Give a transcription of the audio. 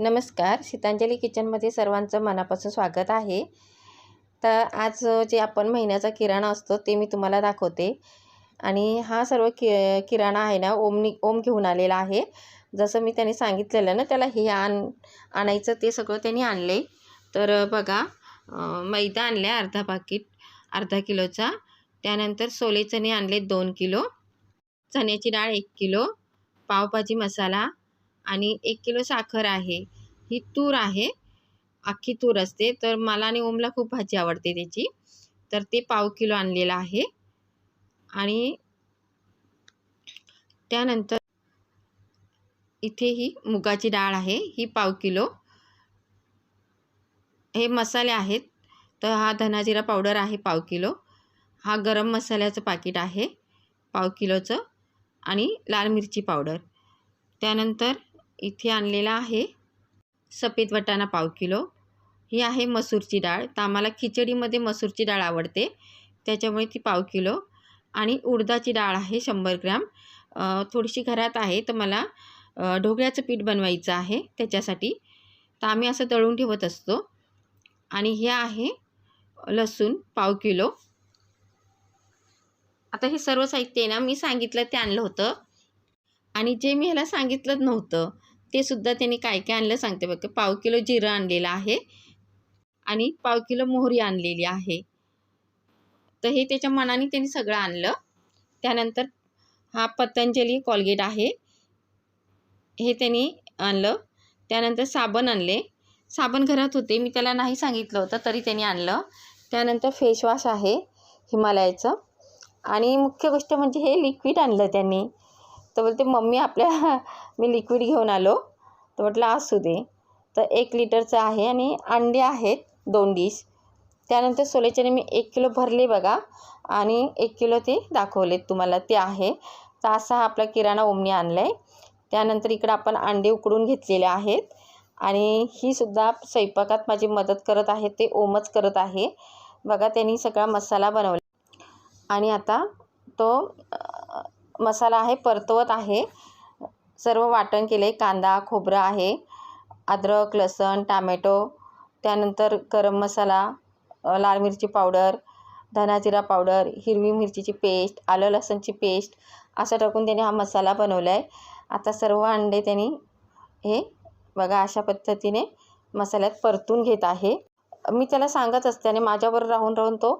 नमस्कार. सीतांजली किचनमध्ये सर्वांचं मनापासून स्वागत आहे. तर आज जे आपण महिन्याचा किराणा असतो ते मी तुम्हाला दाखवते. आणि हा सर्व कि किराणा आहे ना ओमनी ओम घेऊन आलेला आहे. जसं मी त्याने सांगितलेलं ना त्याला हे आण आणायचं ते सगळं त्यांनी आणले. तर बघा मैदा आणला आहे अर्धा पाकिट अर्धा किलोचा. त्यानंतर सोले चणे आणले दोन किलो. चण्याची डाळ एक किलो. पावभाजी मसाला आणि एक किलो साखर आहे ही तूर आहे अख्खी तूर असते. तर मला आणि ओमला खूप भाजी आवडते त्याची. तर ते पाव किलो आणलेलं आहे. आणि त्यानंतर इथे ही मुगाची डाळ आहे ही पाव किलो. हे मसाले आहेत तर हा धनाजिरा पावडर आहे पाव किलो. हा गरम मसाल्याचं पाकिट आहे पाव किलोचं आणि लाल मिरची पावडर. त्यानंतर इथे आणलेला आहे. सफेद वटाणा पाव किलो. ही आहे मसूरची डाळ. तर आम्हाला खिचडीमध्ये मसूरची डाळ आवडते. त्याच्यामुळे ती पाव किलो. आणि उडदाची डाळ आहे शंभर ग्रॅम. थोडीशी घरात आहे तर मला ढोकळ्याचं पीठ बनवायचं आहे त्याच्यासाठी. तर आम्ही असं तळून ठेवत असतो. आणि हे आहे लसूण पाव किलो. आता हे सर्व साहित्य आहे ना मी सांगितलं ते आणलं होतं. आणि जे मी ह्याला सांगितलं नव्हतं ते सुद्धा त्यांनी काय काय आणलं सांगते बघ. पाव किलो जिरं आणलेलं आहे आणि पाव किलो मोहरी आणलेली आहे. तर हे त्याच्या मनाने त्यांनी सगळं आणलं. त्यानंतर हा पतंजली कॉलगेट आहे. हे त्यांनी आणलं. त्यानंतर साबण आणले. साबण घरात होते. मी त्याला नाही सांगितलं होतं तरी त्यांनी आणलं. त्यानंतर फेसवॉश आहे हिमालयाचं. आणि मुख्य गोष्ट म्हणजे हे लिक्विड आणलं त्यांनी. तर बोलते मम्मी आपल्या मी लिक्विड घेऊन आलो. तर म्हटलं असू दे. तर एक लिटरचं आहे आणि अंडे आहेत दोन डिश त्यानंतर सोलेच्याने मी एक किलो भरले बघा. आणि एक किलो ते दाखवले तुम्हाला ते आहे. तर असा हा आपला किराणा ओमनी आणला आहे त्यानंतर इकडं आपण अंडे उकडून घेतलेले आहेत. आणि ही सुद्धा स्वयंपाकात माझी मदत करत आहे ते ओमच करत आहे. बघा त्यांनी सगळा मसाला बनवला. आणि आता तो मसाला आहे परतवत आहे. सर्व वाटण केले. आहे कांदा खोबरं आहे अद्रक लसण टामॅटो त्यानंतर गरम मसाला लाल मिरची पावडर धनाजिरा पावडर हिरवी मिरचीची पेस्ट आलं लसणची पेस्ट असं टाकून त्याने हा मसाला बनवला आहे आता सर्व अंडे त्यांनी हे बघा अशा पद्धतीने मसाल्यात परतून घेत आहे. मी त्याला सांगत असते आणि माझ्याबरोबर राहून राहून तो